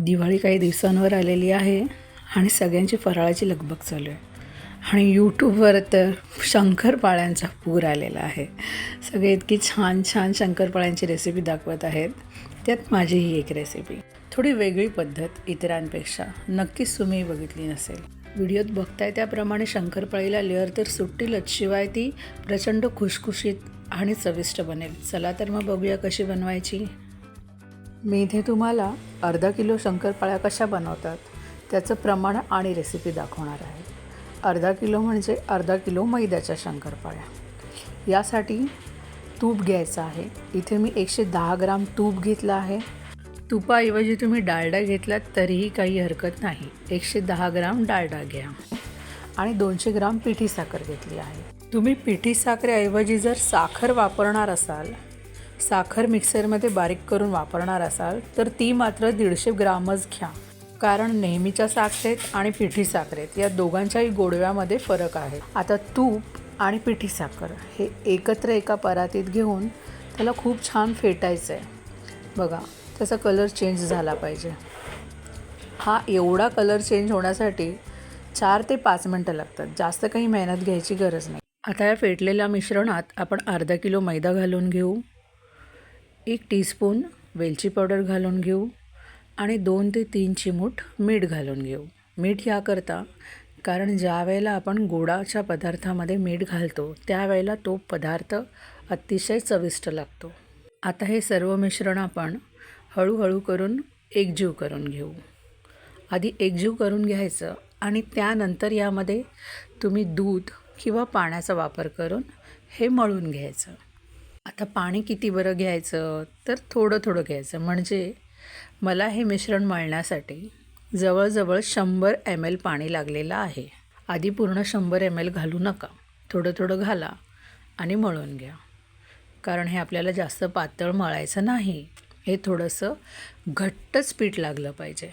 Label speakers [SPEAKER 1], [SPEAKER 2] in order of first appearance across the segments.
[SPEAKER 1] दिवाळी काही दिवसांवर आलेली आहे आणि सगळ्यांची फराळाची लगबग चालू आहे. आणि यूट्यूबवर तर शंकरपाळ्यांचा पूर आलेला आहे. सगळे इतकी छान छान शंकरपाळ्यांची रेसिपी दाखवत आहेत. त्यात माझी ही एक रेसिपी थोडी वेगळी पद्धत इतरांपेक्षा नक्कीच तुम्ही बघितली नसेल. व्हिडिओत बघताय त्याप्रमाणे शंकरपाळीला लेअर तर सुट्टीलच शिवाय ती प्रचंड खुशखुशीत आणि चविष्ट बनेल. चला तर मग बघूया कशी बनवायची. मी इथे तुम्हाला अर्धा किलो शंकरपाळ्या कशा बनवतात त्याचं प्रमाण आणि रेसिपी दाखवणार आहे. अर्धा किलो म्हणजे अर्धा किलो मैद्याच्या शंकरपाळ्या. यासाठी तूप घ्यायचं आहे. इथे मी एकशे दहा ग्राम तूप घेतलं आहे. तुपाऐवजी तुम्ही डालडा घेतलात तरीही काही हरकत नाही. एकशे दहा ग्राम डालडा घ्या. आणि दोनशे ग्राम पिठी साखर घेतली आहे. तुम्ही पिठी साखरेऐवजी जर साखर वापरणार असाल साखर मिक्सरमध्ये बारीक करून वापरणार असाल तर ती मात्र दीडशे ग्रामच घ्या. कारण नेहमीच्या साखरेत आणि पिठी साखरेत या दोघांच्याही गोडव्यामध्ये फरक आहे. आता तूप आणि पिठी साखर हे एकत्र एका परातीत घेऊन त्याला खूप छान फेटायचं आहे बघा त्याचा कलर चेंज झाला पाहिजे. हा एवढा कलर चेंज होण्यासाठी चार ते पाच मिनटं लागतात. जास्त काही मेहनत घ्यायची गरज नाही. आता या फेटलेल्या मिश्रणात आपण अर्धा किलो मैदा घालून घेऊ. एक टीस्पून वेलची पावडर घालून घेऊ आणि दोन ते तीन चिमूट मीठ घालून घेऊ. मीठ याकरता कारण ज्या वेळेला आपण गोडाच्या पदार्थामध्ये मीठ घालतो त्यावेळेला तो पदार्थ अतिशय चविष्ट लागतो. आता हे सर्व मिश्रण आपण हळूहळू करून एकजीव करून घेऊ. आधी एकजीव करून घ्यायचं आणि त्यानंतर यामध्ये तुम्ही दूध किंवा पाण्याचा वापर करून हे मळून घ्यायचं. आता पाणी किती बरं घ्यायचं? तर थोडं थोडं घ्यायचं. म्हणजे मला हे मिश्रण मळण्यासाठी जवळजवळ शंभर एम एल पाणी लागलेलं आहे. आधी पूर्ण शंभर एम एल घालू नका. थोडं थोडं घाला आणि मळून घ्या. कारण हे आपल्याला जास्त पातळ मळायचं नाही. हे थोडंसं घट्टच पीठ लागलं पाहिजे.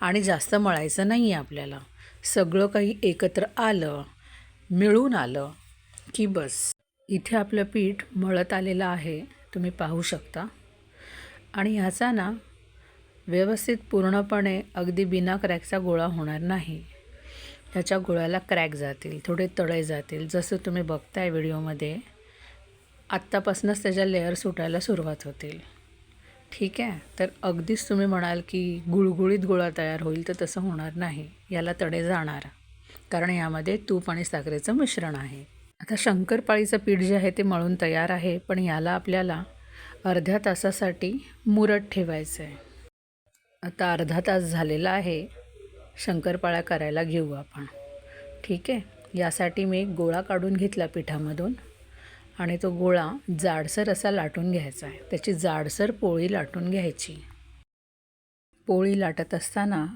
[SPEAKER 1] आणि जास्त मळायचं नाही आहे आपल्याला. सगळं काही एकत्र आलं मिळून आलं की बस. इथे आपलं पीठ मळत आलेलं आहे तुम्ही पाहू शकता. आणि ह्याचा ना व्यवस्थित पूर्णपणे अगदी बिना क्रॅकचा गोळा होणार नाही. ह्याच्या गोळ्याला क्रॅक जातील थोडे तळे जातील. जसं तुम्ही बघताय व्हिडिओमध्ये आत्तापासूनच त्याच्या लेअर सुटायला सुरुवात होतील. ठीक आहे? तर अगदीच तुम्ही म्हणाल की गुळगुळीत गोळा तयार होईल तर तसं होणार नाही. याला तडे जाणार. कारण यामध्ये तूप आणि साखरेचं मिश्रण आहे. आता शंकरपाळीचं पीठ जे आहे ते मळून तयार आहे पण याला आपल्याला अर्ध्या तासासाठी मुरत ठेवायचं आहे आता अर्धा तास झालेला आहे शंकरपाळ्या करायला घेऊ आपण. ठीक आहे? यासाठी मी एक गोळा काढून घेतला पिठामधून आणि तो गोळा जाडसर असा लाटून घ्यायचा आहे. त्याची जाडसर पोळी लाटून घ्यायची. पोळी लाटत असताना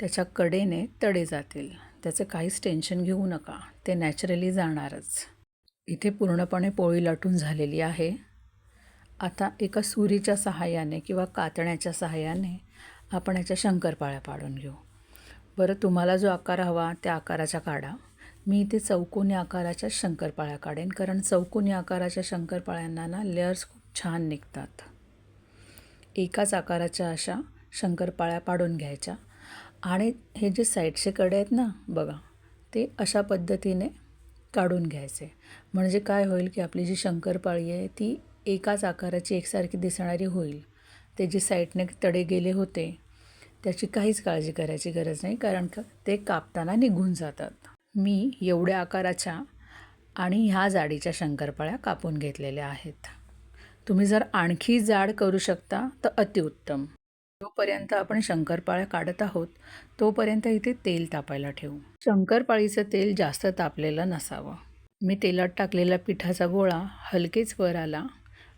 [SPEAKER 1] त्याच्या कडेने तडे जातील. त्याचं काहीच टेन्शन घेऊ नका. ते नॅचरली जाणारच. इथे पूर्णपणे पोळी लाटून झालेली आहे. आता एका सुरीच्या सहाय्याने किंवा कातण्याच्या सहाय्याने आपण याच्या शंकरपाळ्या पाडून घेऊ. बरं तुम्हाला जो आकार हवा त्या आकाराच्या काढा. मी इथे चौकोनी आकाराच्या शंकरपाळ्या काढेन कारण चौकोनी आकाराच्या शंकरपाळ्यांना ना लेअर्स खूप छान निघतात. एकाच आकाराच्या अशा शंकरपाळ्या पाडून घ्यायच्या. आणि हे जे साईडचे कडे आहेत ना बघा. ते अशा पद्धतीने काढून घ्यायचे. म्हणजे काय होईल की आपली जी शंकरपाळी आहे ती एकाच आकाराची एकसारखी दिसणारी होईल. ते जे साईडने तडे गेले होते त्याची काहीच काळजी करायची गरज नाही कारण का ते कापताना निघून जातात. मी एवढ्या आकाराच्या आणि ह्या जाडीच्या शंकरपाळ्या कापून घेतलेल्या आहेत. तुम्ही जर आणखी जाड करू शकता तर अतिउत्तम. जोपर्यंत आपण शंकरपाळ्या काढत आहोत तोपर्यंत इथे तेल तापायला ठेवू. शंकरपाळीचं तेल जास्त तापलेलं नसावं. मी तेलात टाकलेला पिठाचा गोळा हलकेच वर आला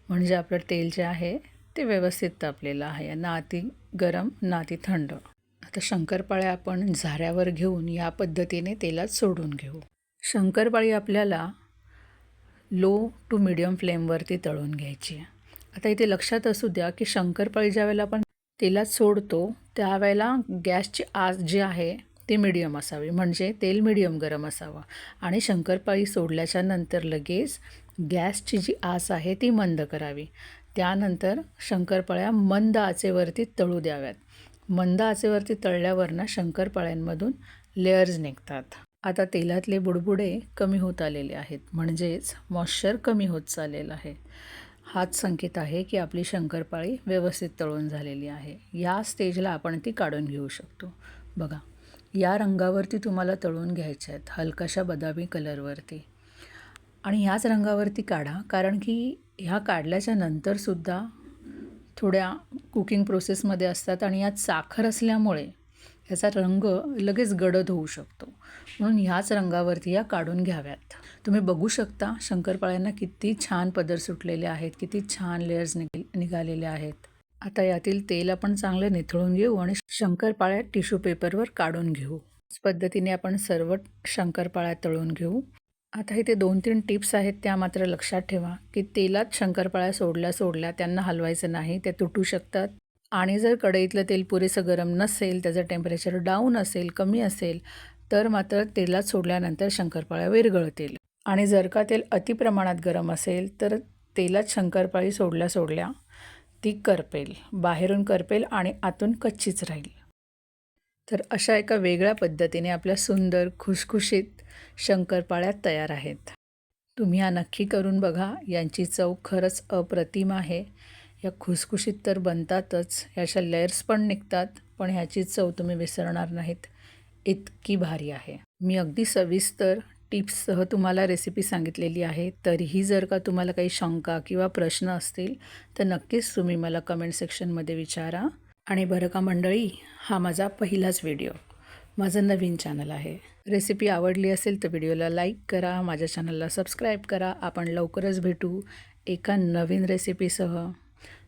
[SPEAKER 1] म्हणजे आपलं तेल जे आहे ते व्यवस्थित तापलेलं आहे. ना अति गरम ना अति थंड. आता शंकरपाळ्या आपण झाऱ्यावर घेऊन या पद्धतीने तेलात सोडून घेऊ. शंकरपाळी आपल्याला लो टू मिडियम फ्लेमवरती तळून घ्यायची आता इथे लक्षात असू द्या की शंकरपाळी ज्या वेळेला आपण तेलात सोडतो त्यावेळेला गॅसची आस जी आहे ती मिडियम असावी. म्हणजे तेल मिडियम गरम असावं. आणि शंकरपाळी सोडल्याच्या नंतर लगेच गॅसची जी आस आहे ती मंद करावी. त्यानंतर शंकरपाळ्या मंद आचेवरती तळू द्याव्यात. मंद आचेवरती तळल्यावर ना शंकरपाळ्यांमधून लेअर्स निघतात. आता तेलातले बुडबुडे कमी होत आलेले आहेत. म्हणजेच मॉइश्चर कमी होत चाललेलं आहे. हाच संकेत आहे की आपली शंकरपाळी व्यवस्थित तळून झालेली आहे. या स्टेजला आपण ती काढून घेऊ शकतो. बघा या रंगावरती तुम्हाला तळून घ्यायच्या आहेत. हलकाशा बदामी कलरवरती. आणि ह्याच रंगावरती काढा कारण की ह्या काढल्याच्या नंतरसुद्धा थोड्या कुकिंग प्रोसेसमध्ये असतात आणि यात साखर असल्यामुळे ह्याचा रंग लगेच गडद होऊ शकतो. म्हणून ह्याच रंगावरती या काढून घ्याव्यात. तुम्ही बघू शकता शंकरपाळ्यांना किती छान पदर सुटलेले आहेत किती छान लेअर्स निघ निघालेले आहेत. आता यातील तेल आपण चांगलं निथळून घेऊ आणि शंकरपाळ्या टिश्यू पेपरवर काढून घेऊ. पद्धतीने आपण सर्व शंकरपाळ्या तळून घेऊ. आता इथे दोन तीन टिप्स आहेत त्या मात्र लक्षात ठेवा. की तेलात शंकरपाळ्या सोडल्या सोडल्या त्यांना हलवायचं नाही त्या तुटू शकतात. आणि जर कढईतलं तेल पुरेसं गरम नसेल त्याचं टेम्परेचर डाऊन असेल कमी असेल तर मात्र तेलात सोडल्यानंतर शंकरपाळ्या विरघळतील. आणि जर का तेल अतिप्रमाणात गरम असेल तर तेलात शंकरपाळी सोडल्या सोडल्या ती करपेल. बाहेरून करपेल आणि आतून कच्चीच राहील. तर अशा एका वेगळ्या पद्धतीने आपल्या सुंदर खुशखुशीत शंकरपाळ्या तयार आहेत. तुम्ही या नक्की करून बघा. यांची चव खरंच अप्रतिम आहे. या खुसखुशीत तर बनतातच ह्याच्या लेअर्स पण निघतात पण ह्याची चव तुम्ही विसरणार नाहीत. इतकी भारी आहे. मी अगदी सविस्तर टिप्ससह तुम्हाला रेसिपी सांगितलेली आहे. तरीही जर का तुम्हाला काही शंका किंवा प्रश्न असतील तर नक्कीच तुम्ही मला कमेंट सेक्शनमध्ये विचारा. आणि बरं का मंडळी हा माझा पहिलाच व्हिडिओ माझं नवीन चॅनल आहे. रेसिपी आवडली असेल तर व्हिडिओला लाईक करा माझ्या चॅनलला सबस्क्राईब करा. आपण लवकरच भेटू एका नवीन रेसिपीसह